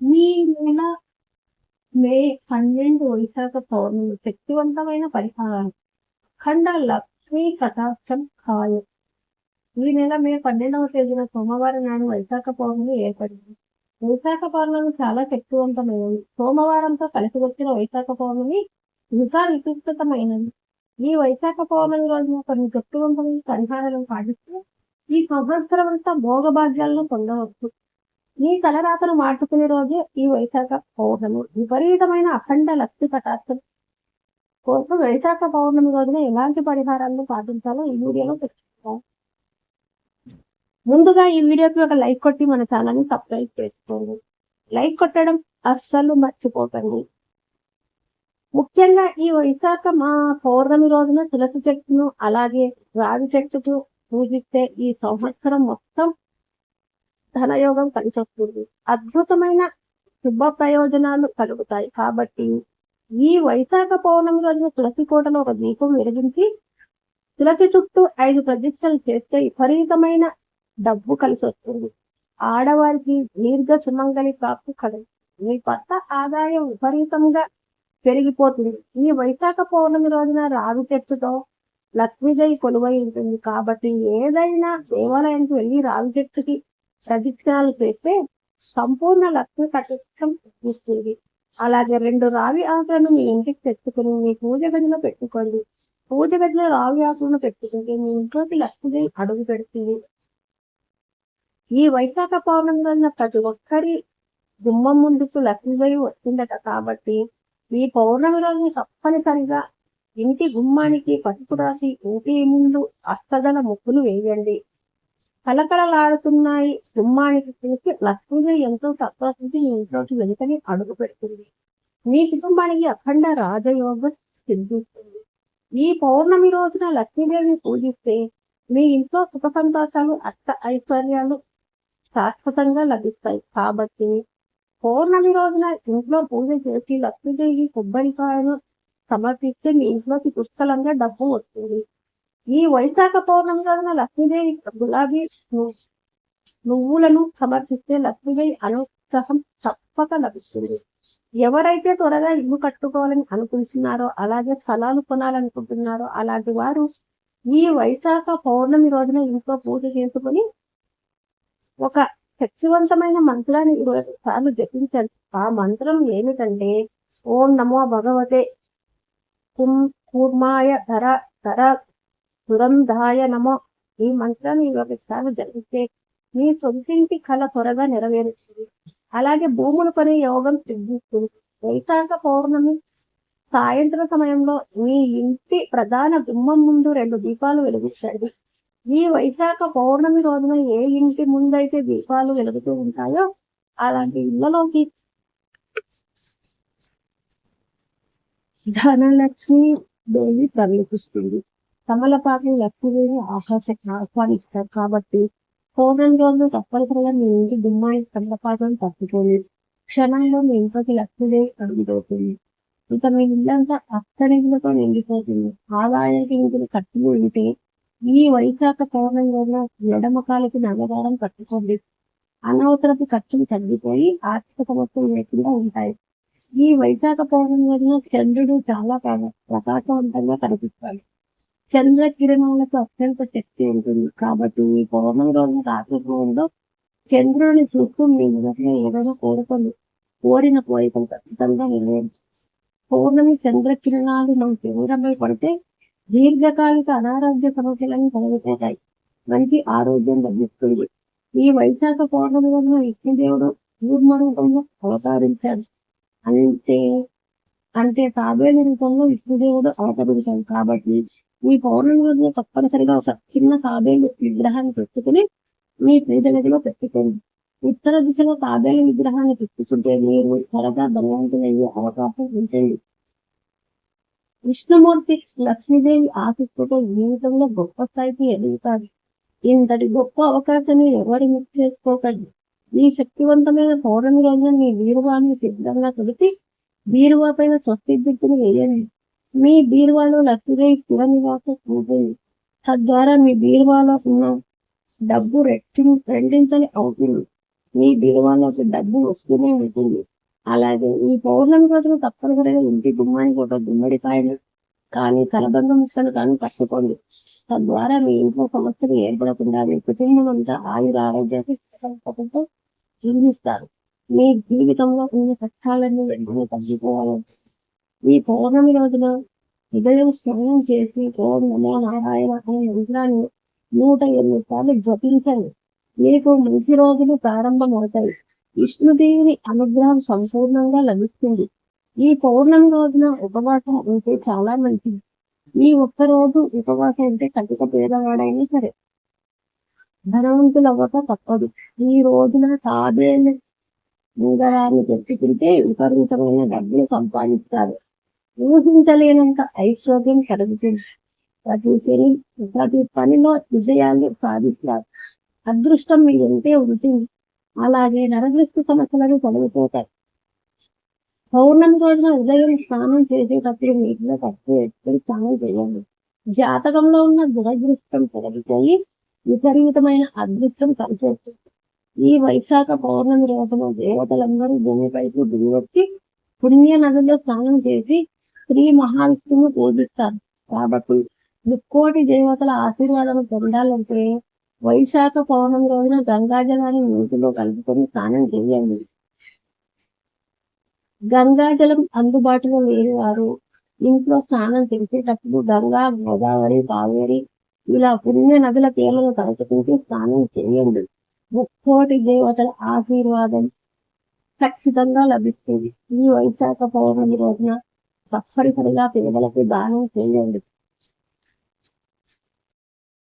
ఈ నెల మే పన్నెండు వైశాఖ పౌర్ణమి శక్తివంతమైన పరిహారం. ఖండ లక్ష్మీ కటాక్షం కాయం ఈ నెల మే పన్నెండవ తేదీన సోమవారం నాడు వైశాఖ పౌర్ణమి ఏర్పడింది. వైశాఖ పౌర్ణమి చాలా శక్తివంతమైనది. సోమవారంతో కలిసి వచ్చిన వైశాఖ పౌర్ణమి ఇంకా విశిష్టతమైనది. ఈ వైశాఖ పౌర్ణమి రోజున కొన్ని శక్తివంతమైన పరిహారాలను పాటిస్తూ ఈ సంవత్సరం అంతా భోగభాగ్యాలను పొందవచ్చు. ఈ తలరాతను మాటుకునే రోజే ఈ వైశాఖ పౌర్ణమి విపరీతమైన అఖండ లక్ష్మి కటాక్షం కోసం వైశాఖ పౌర్ణమి రోజున ఎలాంటి పరిహారాలను పాటించాలో ఈ వీడియోలో తెలుసుకుందాం. ముందుగా ఈ వీడియోకి ఒక లైక్ కొట్టి మన ఛానల్ని సబ్స్క్రైబ్ చేసుకోండి. లైక్ కొట్టడం అస్సలు మర్చిపోకండి. ముఖ్యంగా ఈ వైశాఖ మా పౌర్ణమి రోజున తులసి చెట్టును అలాగే రావి చెట్టుకు పూజిస్తే ఈ సంవత్సరం మొత్తం ధనయోగం కలిసి వస్తుంది అద్భుతమైన శుభ ప్రయోజనాలు కలుగుతాయి. కాబట్టి ఈ వైశాఖ పౌర్ణమి రోజున తులసి కోటలో ఒక దీపం వెలిగించి తులసి చుట్టూ ఐదు ప్రదక్షిణలు చేస్తే విపరీతమైన డబ్బు కలిసి వస్తుంది ఆడవారికి దీర్ఘ సుమంగళి ప్రాప్తి కలదు. మీ భర్త ఆదాయం విపరీతంగా పెరిగిపోతుంది. ఈ వైశాఖ పౌర్ణమి రోజున రావి చెట్టుతో లక్ష్మీదేవి కొలువై ఉంటుంది. కాబట్టి ఏదైనా దేవాలయానికి వెళ్ళి రావి చెట్టుకి ప్రదక్షిణాలు చేస్తే సంపూర్ణ లక్ష్మి కటిష్టం ఇస్తుంది అలాగే రెండు రావి ఆకులను మీ ఇంటికి తెచ్చుకుని మీ పూజ గదిలో పెట్టుకోండి. పూజ గదిలో రావి ఆకులను పెట్టుకుంటే మీ ఇంట్లోకి లక్ష్మీదేవి అడుగు పెడుతుంది. ఈ వైశాఖ పౌర్ణమి రోజున ప్రతి ఒక్కరి గుమ్మం ముందుకు లక్ష్మీదేవి వచ్చిందట కాబట్టి ఈ పౌర్ణమి రోజుని తప్పనిసరిగా ఇంటి గుమ్మానికి పసుపు రాసి ఇంటి ముందు అస్తదల ముక్కులు వేయండి. కలకలలాడుతున్నాయి గుమ్మానికి చూసి లక్ష్మీదేవి ఎంతో సంతోషించి మీ ఇంట్లోకి వెనుకని అడుగు పెడుతుంది మీ కుటుంబానికి అఖండ రాజయోగం సిద్ధిస్తుంది. ఈ పౌర్ణమి రోజున లక్ష్మీదేవిని పూజిస్తే మీ ఇంట్లో సుఖ సంతోషాలు అష్ట ఐశ్వర్యాలు శాశ్వతంగా లభిస్తాయి. కాబట్టి పౌర్ణమి రోజున ఇంట్లో పూజ చేసి లక్ష్మీదేవి కొబ్బరికాయను సమర్పిస్తే మీ ఇంట్లోకి పుష్కలంగా డబ్బు వస్తుంది. ఈ వైశాఖ పౌర్ణమి రోజున లక్ష్మీదేవి గులాబీ నువ్వులను సమర్పిస్తే లక్ష్మీదేవి అనుగ్రహం తప్పక లభిస్తుంది. ఎవరైతే త్వరగా ఇల్లు కట్టుకోవాలని అనుకుంటున్నారో అలాగే స్థలాలు కొనాలనుకుంటున్నారో అలాంటి వారు ఈ వైశాఖ పౌర్ణమి రోజున ఇంట్లో పూజ చేసుకుని ఒక శక్తివంతమైన మంత్రాన్ని ఇరవై సార్లు జపించండి. ఆ మంత్రం ఏమిటంటే ఓం నమో భగవతే కుం కూర్మాయ ధర ధర సురంధాయ నమో. ఈ మంత్రాన్ని ఇరవై జరిగితే మీ సొంతింటి కళ త్వరగా నెరవేరుస్తుంది. అలాగే భూములు కొని యోగం సిద్ధిస్తుంది. వైశాఖ పౌర్ణమి సాయంత్రం సమయంలో మీ ఇంటి ప్రధాన గుమ్మం ముందు రెండు దీపాలు వెలిగించండి. ఈ వైశాఖ పౌర్ణమి రోజున ఏ ఇంటి ముందైతే దీపాలు వెలుగుతూ ఉంటాయో అలాంటి ఇళ్ళలోకి ధనలక్ష్మి దేవి ప్రవేశిస్తుంది. కమలపాకి లక్ష్మీదేవి ఆకాశం ఆహ్వానిస్తారు కాబట్టి పౌర్ణమి రోజు తప్పనిసరిగా మీ ఇంటి గుమ్మాయి కమలపాకం తప్పుకోలేదు క్షణంలో మీ ఇంట్లోకి లక్ష్మీదేవి అడుగుతోతుంది ఇక మీ ఇల్లంతా అత్తనిధులతో నిండిపోతుంది. ఆదాయానికి ఇంటిని కట్టులు ఉంటే ఈ వైశాఖ పౌర్ణమి రోజున ఎడమ కాలికి నగదారం కట్టుకోండి. అనవసరపు ఖర్చులు తగ్గిపోయి ఆర్థిక సమస్యలు లేకుండా ఉంటాయి. ఈ వైశాఖ పౌర్ణమి రోజున చంద్రుడు చాలా ప్రకాశవంతంగా కనిపిస్తాడు. చంద్ర కిరణాలకు అత్యంత శక్తి ఉంటుంది. కాబట్టి ఈ పౌర్ణమి రోజున రాత్రిలో చంద్రుని చంద్రుడిని చూస్తూ మీ మొదట్లో ఏదైనా కోరుకొని కోరిన కోరికలు ఖచ్చితంగా నెరవేరు పౌర్ణమి చంద్ర కిరణాలు మన శరీరంపై పడితే దీర్ఘకాలిక అనారోగ్య సమస్యలను కలిగిపోతాయి మనకి ఆరోగ్యం లభిస్తుంది. ఈ వైశాఖ పౌర్ణమి రోజున విష్ణుదేవుడు కూర్మ అవతారించాడు. అంటే అంటే తాబేలు రూపంలో విష్ణుదేవుడు అవతరించాడు కాబట్టి ఈ పౌర్ణమి రోజున తప్పనిసరిగా ఒక చిన్న తాబేలు విగ్రహాన్ని పెట్టుకుని మీ పూజ గదిలో పెట్టుకోండి. ఉత్తర దిశలో తాబేలు విగ్రహాన్ని పెట్టుకుంటే మీరు త్వరగా ధనవంతులయ్యే అవకాశం ఉంటుంది. విష్ణుమూర్తి లక్ష్మీదేవి ఆశిస్తుతో జీవితంలో గొప్ప స్థాయికి ఎదుగుతారు ఇంతటి గొప్ప అవకాశాన్ని ఎవరు మిస్ చేసుకోకండి. ఈ శక్తివంతమైన పౌర్ణమి రోజున మీ వీరువాన్ని సిద్ధంగా కలిపి బీరువా పైన స్వస్తి బిడ్డను వేయండి మీ బీరువాలో లక్ష్మీ స్థిర నివాసం తద్వారా మీ బీరువాలో ఉన్న డబ్బు రెట్టి రెండింతలు అవుతుంది. మీ బీరువాలోకి డబ్బు వస్తూనే ఉంటుంది. అలాగే ఈ పౌర్ణమి రోజున తప్పనిసరిగా ఇంటి గుమ్మానికి ఒక గుమ్మడికాయలు కానీ కలబంద ముక్కలు కానీ పట్టుకోండి. తద్వారా మీ ఇంట్లో సమస్యలు ఏర్పడకుండా మీ కుటుంబం అంతా ఆయుర ఆరోగ్యంతో జీవిస్తారు. మీ జీవితంలో ఉన్న కష్టాలన్నీ వెంటనే ఈ పౌర్ణమి రోజున ఉదయం స్నానం చేసి ఓం నమో నారాయణ అనే యంత్రాన్ని నూట ఎనిమిది సార్లు జపించండి. మీకు మంచి రోజులు ప్రారంభమవుతాయి. విష్ణుదేవిని అనుగ్రహం సంపూర్ణంగా లభిస్తుంది. ఈ పౌర్ణమి రోజున ఉపవాసం ఉంటే చాలా మంచిది. ఈ ఒక్క రోజు ఉపవాసం ఉంటే కటిక పేదవాడైనా సరే. ధనవంతులు అవ్వక తప్పదు. ఈ రోజున తాబేలు ముందరాన్ని పెట్టుకుంటే విపరీతమైన డబ్బులు సంపాదిస్తారు. ఊహించలేనంత ఐశ్వర్యం కలుగుతుంది. ప్రతి పని ప్రతి పనిలో విజయాన్ని సాధిస్తారు. అదృష్టం మీ ఉంటే ఉంటుంది. అలాగే నరదృష్టి సమస్యలను తొలగిపోతాయి పౌర్ణమి రోజున ఉదయం స్నానం చేసేటప్పుడు నీటిలో తక్కువ ఎత్తుకుని స్నానం చేయండి. జాతకంలో ఉన్న దురదృష్టం తొలగిపోయి విపరీతమైన అదృష్టం కలిసొస్తుంది. ఈ వైశాఖ పౌర్ణమి రోజున దేవతలందరూ భూమిపైకి దిగివచ్చి పుణ్య నదిలో స్నానం చేసి శ్రీ మహావిష్ణువును పూజిస్తారు. కాబట్టి ముక్కోటి దేవతల ఆశీర్వాదం పొందాలంటే వైశాఖ పౌర్ణమి రోజున గంగాజలాన్ని నీటిలో కలుపుకొని స్నానం చేయండి. గంగాజలం అందుబాటులో లేని వారు ఇంట్లో స్నానం చేసేటప్పుడు గంగా గోదావరి కావేరి ఇలా పుణ్య నదుల పేర్లను తలుచుకుంటూ స్నానం చేయండి. ముక్కోటి దేవతల ఆశీర్వాదం ఖచ్చితంగా లభిస్తుంది. ఈ వైశాఖ పౌర్ణమి రోజున తప్పనిసరిగా పేదలకు దానం చేయండి.